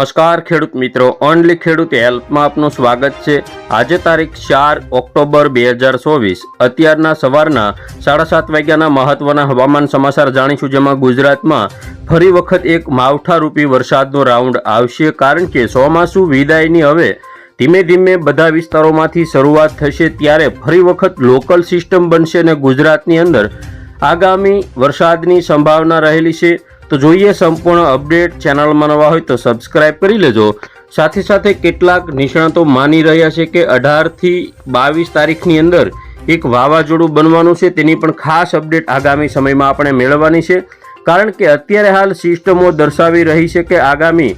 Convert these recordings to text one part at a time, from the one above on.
નમસ્કાર, ખેડૂત મિત્રો. ઓનલી ખેડૂત હેલ્પમાં આપનું સ્વાગત છે. આજે તારીખ ચાર ઓક્ટોબર બે હજાર ચોવીસ. અત્યારના સવારના સાડા સાત વાગ્યાના મહત્વના હવામાન સમાચાર જાણીશું, જેમાં ગુજરાતમાં ફરી વખત એક માવઠારૂપી વરસાદનો રાઉન્ડ આવશે, કારણ કે ચોમાસું વિદાયની હવે ધીમે ધીમે બધા વિસ્તારોમાંથી શરૂઆત થશે, ત્યારે ફરી વખત લોકલ સિસ્ટમ બનશે અને ગુજરાતની અંદર આગામી વરસાદની સંભાવના રહેલી છે. તો જોઈએ સંપૂર્ણ અપડેટ ચેનલમાં નવા હોય તો સબસ્ક્રાઇબ કરી લેજો. સાથે સાથે કેટલાક નિષ્ણાતો માની રહ્યા છે કે અઢારથી બાવીસ તારીખની અંદર એક વાવાઝોડું બનવાનું છે તેની પણ ખાસ અપડેટ આગામી સમયમાં આપણે મેળવવાની છે. કારણ કે અત્યારે હાલ સિસ્ટમો દર્શાવી રહી છે કે આગામી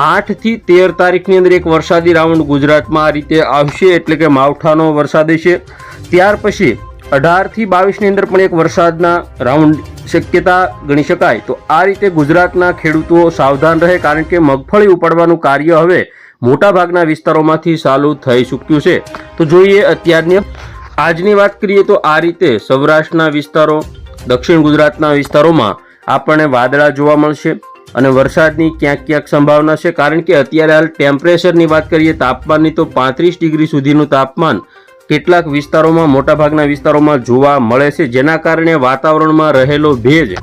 આઠથી તેર તારીખની અંદર એક વરસાદી રાઉન્ડ ગુજરાતમાં આ રીતે આવશે એટલે કે માવઠાનો વરસાદ છે ત્યાર પછી અઢારથી બાવીસની અંદર પણ એક વરસાદના રાઉન્ડ શક્યતા ગણી શકાય. તો આ રીતે ગુજરાતના ખેડૂતો સાવધાન રહે કારણ કે મગફળી ઉપાડવાનું કાર્ય હવે મોટાભાગના વિસ્તારોમાંથી ચાલુ થઈ ચૂક્યું છે. તો જોઈએ અત્યારની આજની વાત કરીએ તો આ રીતે સૌરાષ્ટ્રના વિસ્તારો, દક્ષિણ ગુજરાતના વિસ્તારોમાં આપણને વાદળા જોવા મળશે અને વરસાદની ક્યાંક ક્યાંક સંભાવના છે. કારણ કે અત્યારે હાલ ટેમ્પરેચરની વાત કરીએ, તાપમાનની તો પાંત્રીસ ડિગ્રી સુધીનું તાપમાન કેટલાક વિસ્તારોમાં, મોટાભાગના વિસ્તારોમાં જોવા મળે છે, જેના કારણે વાતાવરણમાં રહેલો ભેજ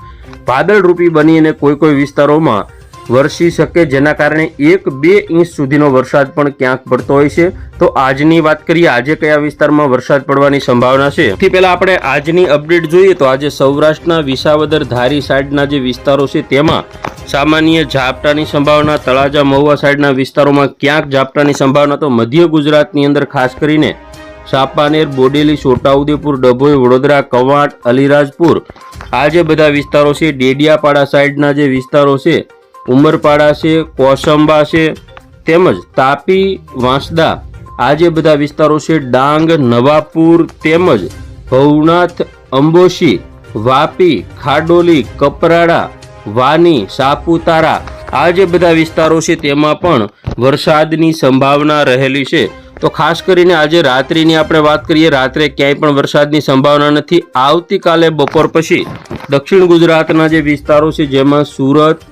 વાદળરૂપી બની અને કોઈ કોઈ વિસ્તારોમાં વરસી શકે, જેના કારણે એક બે ઇંચ સુધીનો વરસાદ પણ ક્યાંક પડતો હોય છે. તો આજની વાત કરીએ, આજે કયા વિસ્તારમાં વરસાદ પડવાની સંભાવના છે? સૌથી પહેલા આપણે આજની અપડેટ જોઈએ તો આજે સૌરાષ્ટ્રના વિસાવદર ધારી સાઈડના જે વિસ્તારો છે, તેમાં સામાન્ય ઝાપટાની સંભાવના, તળાજા મહુવા સાઈડના વિસ્તારોમાં ક્યાંક ઝાપટાની સંભાવના, તો મધ્ય ગુજરાતની અંદર ખાસ કરીને ચાંપાનેર બોડેલી, છોટાઉદેપુર, ડભોઈ, વડોદરા, કવાંટ, અલીરાજપુર. આ જે બધા વિસ્તારો છે. ડેડિયાપાડા સાઈડના જે વિસ્તારો છે, ઉમરપાડા છે, કોસંબા છે, તેમજ તાપી, વાંસદા. આ જે બધા વિસ્તારો છે. ડાંગ, નવાપુર, તેમજ ભવનાથ, અંબોશી, વાપી, ખાડોલી, કપરાડા, વાની, સાપુતારા. આ જે બધા વિસ્તારો છે. તેમાં પણ વરસાદની સંભાવના રહેલી છે. તો ખાસ કરીને આજે રાત્રિની આપણે વાત કરીએ, રાત્રે ક્યાંય પણ વરસાદની સંભાવના નથી. આવતીકાલે બપોર પછી દક્ષિણ ગુજરાતના જે વિસ્તારો છે, જેમાં સુરત,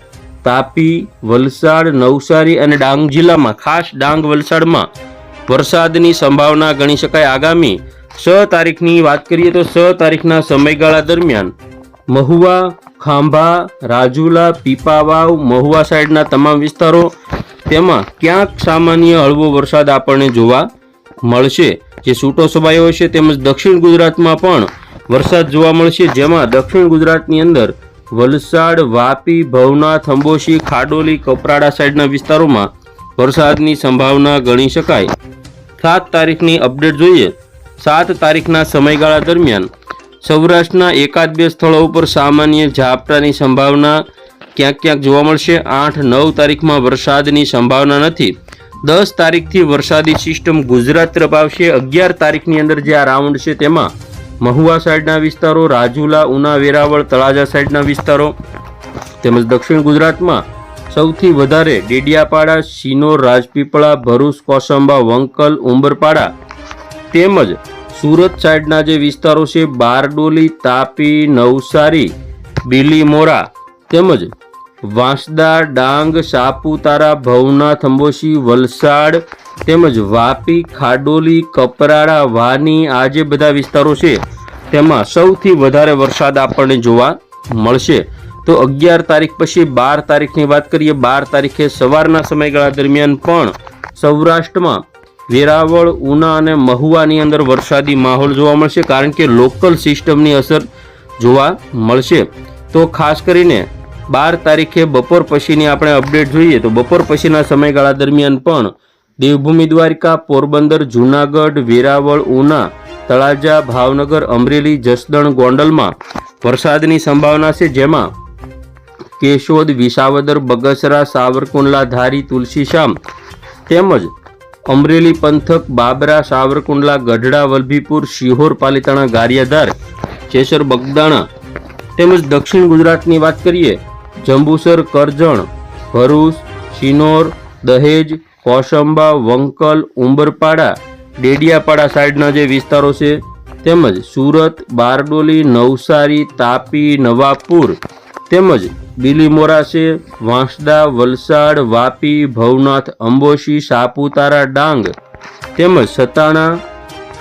તાપી, વલસાડ, નવસારી અને ડાંગ જિલ્લામાં, ખાસ ડાંગ વલસાડમાં વરસાદની સંભાવના ગણી શકાય. આગામી છ તારીખની વાત કરીએ તો છ તારીખના સમયગાળા દરમિયાન મહુવા, ખાંભા, રાજુલા, પીપાવાવ, મહુવા સાઈડના તમામ વિસ્તારો તેમાં ક્યાંક સામાન્ય હળવો વરસાદ આપણને જોવા મળશે. જે છૂટો છવાયો હશે તેમજ દક્ષિણ ગુજરાતમાં પણ વરસાદ જોવા મળશે, જેમાં દક્ષિણ ગુજરાતની અંદર વલસાડ, વાપી, ભવનાથ અંબોશી ખાડોલી, કપરાડા સાઈડના વિસ્તારોમાં વરસાદની સંભાવના ગણી શકાય. સાત તારીખની અપડેટ જોઈએ. સાત તારીખના સમયગાળા દરમિયાન સૌરાષ્ટ્રના એકાદ બે સ્થળો ઉપર સામાન્ય ઝાપટાની સંભાવના ક્યાંક ક્યાંક જોવા મળશે, આઠ નવ તારીખમાં વરસાદની સંભાવના નથી. દસ તારીખથી વરસાદી સિસ્ટમ ગુજરાત તરફ આવશે. અગિયાર તારીખની અંદર જે આ રાઉન્ડ છે તેમાં મહુવા સાઈડના વિસ્તારો, રાજુલા, ઉના, વેરાવળ, તળાજા સાઈડના વિસ્તારો તેમજ દક્ષિણ ગુજરાતમાં સૌથી વધારે ડેડિયાપાડા, શિનોર, રાજપીપળા, ભરૂચ, કોસંબા, વંકલ, ઉંબરપાડા તેમજ સુરત સાઈડના જે વિસ્તારો છે, બારડોલી, તાપી, નવસારી, બિલીમોરા તેમજ વાંસદા, ડાંગ સાપુતારા ભવનાથ અંબોશી વલસાડ તેમજ વાપી, ખાડોલી, કપરાડા, વાની આ જે બધા વિસ્તારો છે. તેમાં સૌથી વધારે વરસાદ આપણને જોવા મળશે. તો અગિયાર તારીખ પછી બાર તારીખની વાત કરીએ, બાર તારીખે સવારના સમયગાળા દરમિયાન પણ સૌરાષ્ટ્રમાં વેરાવળ, ઉના અને મહુવાની અંદર વરસાદી માહોલ જોવા મળશે, કારણ કે લોકલ સિસ્ટમની અસર જોવા મળશે. તો ખાસ કરીને બાર તારીખે બપોર પછીની આપણે અપડેટ જોઈએ તો બપોર પછીના સમયગાળા દરમિયાન પણ દેવભૂમિ દ્વારિકા, પોરબંદર, જૂનાગઢ, વેરાવળ, ઉના, તળાજા, ભાવનગર, અમરેલી, જસદણ, ગોંડલમાં વરસાદની સંભાવના છે, જેમાં કેશોદ, વિસાવદર, બગસરા, સાવરકુંડલા, ધારી તુલસીશ્યામ તેમજ અમરેલી પંથક, બાબરા, સાવરકુંડલા, ગઢડા, વલભીપુર, શિહોર, પાલિતાણા, ગારિયાધાર જેસર બગદાણા તેમજ દક્ષિણ ગુજરાતની વાત કરીએ જંબુસર, કરજણ, ભરૂચ, શિનોર, દહેજ, કોસંબા, વંકલ, ઉંબરપાડા, ડેડિયાપાડા સાઈડના જે વિસ્તારો છે, તેમજ સુરત, બારડોલી, નવસારી, તાપી, નવાપુર, તેમજ બિલીમોરા છે, વાંસદા, વલસાડ, વાપી, ભવનાથ, અંબોશી, સાપુતારા, ડાંગ, તેમજ સતાણા,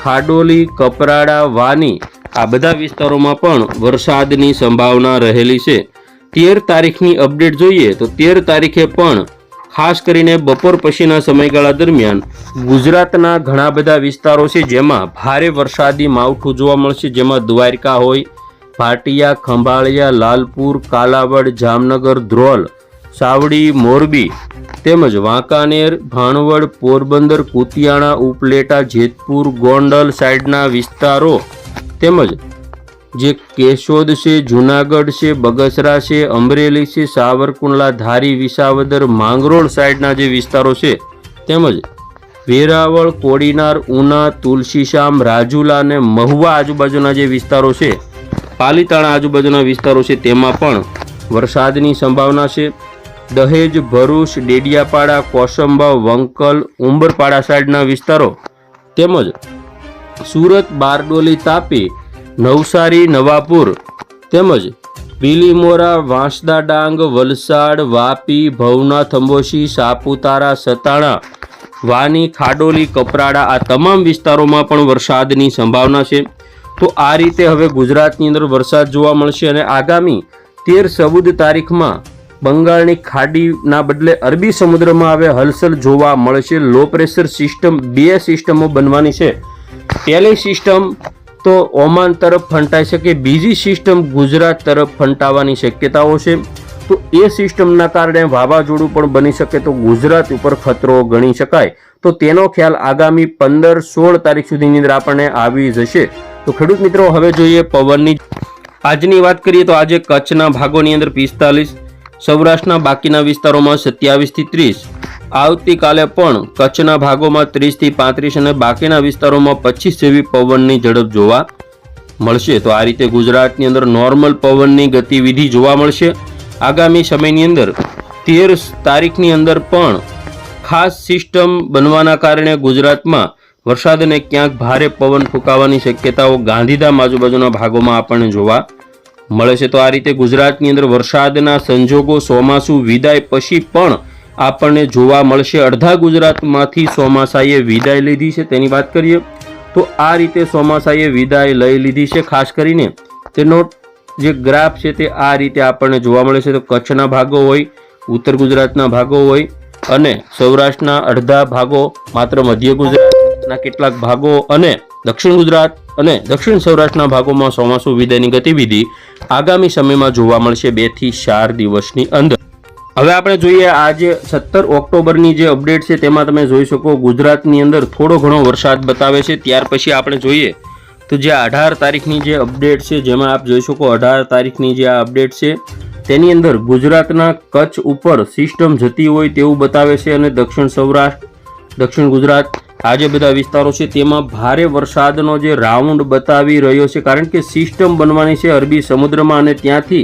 ખાડોલી, કપરાડા, વાની આ બધા વિસ્તારોમાં પણ વરસાદની સંભાવના રહેલી છે. તેર તારીખની અપડેટ જોઈએ તો તેર તારીખે પણ, ખાસ કરીને બપોર પછીના સમયગાળા દરમિયાન, ગુજરાતના ઘણા બધા વિસ્તારો છે જેમાં ભારે વરસાદી માવઠું જોવા મળશે, જેમાં દ્વારકા હોય, ભાટિયા, ખંભાળિયા, લાલપુર, કાલાવડ, જામનગર, ધ્રોલ, સાવડી, મોરબી તેમજ વાંકાનેર, ભાણવડ, પોરબંદર, કુતિયાણા, ઉપલેટા, જેતપુર, ગોંડલ સાઈડના વિસ્તારો તેમજ જે કેશોદ છે, જુનાગઢ છે, બગસરા છે, અમરેલી છે, સાવરકુંડલા, ધારી, વિસાવદર, માંગરોળ સાઈડના જે વિસ્તારો છે, તેમજ વેરાવળ, કોડીનાર, ઉના, તુલસીશામ, રાજુલા અને મહુવા આજુબાજુના જે વિસ્તારો છે, પાલીતાણા આજુબાજુના વિસ્તારો છે, તેમાં પણ વરસાદની સંભાવના છે. દહેજ, ભરૂચ, ડેડિયાપાડા, કોસંબા, વંકલ, ઉંબરપાડા સાઈડના વિસ્તારો, તેમજ સુરત, બારડોલી, તાપી નવસારી, નવાપુર તેમજ પીલીમોરા, વાંસદા ડાંગ, વલસાડ, વાપી ભવનાથ અંબોશી સાપુતારા, સતાણા, વાની, ખાડોલી, કપરાડા આ તમામ વિસ્તારોમાં પણ વરસાદની સંભાવના છે. તો આ રીતે હવે ગુજરાતની અંદર વરસાદ જોવા મળશે અને આગામી તેર ચૌદ તારીખમાં બંગાળની ખાડીના બદલે અરબી સમુદ્રમાં હવે હલચલ જોવા મળશે. લો પ્રેશર સિસ્ટમ બે સિસ્ટમો બનવાની છે. પહેલી સિસ્ટમ તો ઓમાન તરફ ફંટાઈ શકે બીજી સિસ્ટમ ગુજરાત તરફ ફંટાવાની શક્યતાઓ છે. તો એ સિસ્ટમના કારણે વાવાઝોડું પણ બની શકે તો ગુજરાત ઉપર ખતરો ગણી શકાય. તો તેનો ખ્યાલ આગામી પંદર સોળ તારીખ સુધીની અંદર આપણને આવી જશે. તો ખેડૂત મિત્રો, હવે જોઈએ પવનની. આજની વાત કરીએ તો આજે કચ્છના ભાગોની અંદર પિસ્તાલીસ, સૌરાષ્ટ્રના બાકીના વિસ્તારોમાં સત્યાવીસથી ત્રીસ આવતીકાલે પણ કચ્છના ભાગોમાં ત્રીસથી પાંત્રીસ અને બાકીના વિસ્તારોમાં પચીસ જેવી પવનની ઝડપ જોવા મળશે. તો આ રીતે ગુજરાતની અંદર નોર્મલ પવનની ગતિવિધિ જોવા મળશે. આગામી સમયની અંદર તેર તારીખની અંદર પણ ખાસ સિસ્ટમ બનવાના કારણે ગુજરાતમાં વરસાદ અને ક્યાંક ભારે પવન ફૂંકાવાની શક્યતાઓ ગાંધીધામ આજુબાજુના ભાગોમાં આપણને જોવા મળે છે. તો આ રીતે ગુજરાતની અંદર વરસાદના સંજોગો, ચોમાસું, વિદાય પછી પણ આપણને જોવા મળશે. અડધા ગુજરાતમાંથી ચોમાસાએ વિદાય લીધી છે. તેની વાત કરીએ તો આ રીતે ચોમાસાએ વિદાય લઈ લીધી છે. ખાસ કરીને તેનો જે ગ્રાફ છે તે આ રીતે આપણને જોવા મળે છે. તો કચ્છના ભાગો હોય, ઉત્તર ગુજરાતના ભાગો હોય અને સૌરાષ્ટ્રના અડધા ભાગો, માત્ર મધ્ય ગુજરાતના કેટલાક ભાગો અને દક્ષિણ ગુજરાત અને દક્ષિણ સૌરાષ્ટ્રના ભાગોમાં ચોમાસું વિદાયની ગતિવિધિ આગામી સમયમાં જોવા મળશે. બેથી ચાર દિવસની અંદર. હવે આપણે જોઈએ આજે સત્તર ઓક્ટોબરની જે અપડેટ છે તેમાં તમે જોઈ શકો ગુજરાતની અંદર થોડો ઘણો વરસાદ બતાવે છે. ત્યાર પછી આપણે જોઈએ તો જે અઢાર તારીખની જે અપડેટ છે, જેમાં આપ જોઈ શકો અઢાર તારીખની જે આ અપડેટ છે, તેની અંદર ગુજરાતના કચ્છ ઉપર સિસ્ટમ જતી હોય તેવું બતાવે છે અને દક્ષિણ સૌરાષ્ટ્ર, દક્ષિણ ગુજરાત આ જે બધા વિસ્તારો છે તેમાં ભારે વરસાદનો જે રાઉન્ડ બતાવી રહ્યો છે. કારણ કે સિસ્ટમ બનવાની છે અરબી સમુદ્રમાં અને ત્યાંથી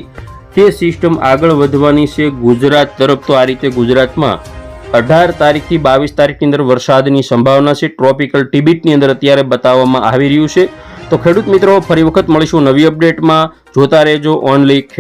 તે સિસ્ટમ આગળ વધવાની છે. ગુજરાત તરફ તો આ રીતે ગુજરાતમાં અઢાર તારીખથી બાવીસ તારીખની અંદર વરસાદની સંભાવના છે. ટ્રોપિકલ ટિબિટની અંદર અત્યારે બતાવવામાં આવી રહ્યું છે. તો ખેડૂત મિત્રો, ફરી વખત મળીશું નવી અપડેટમાં જોતા રહેજો. ઓનલી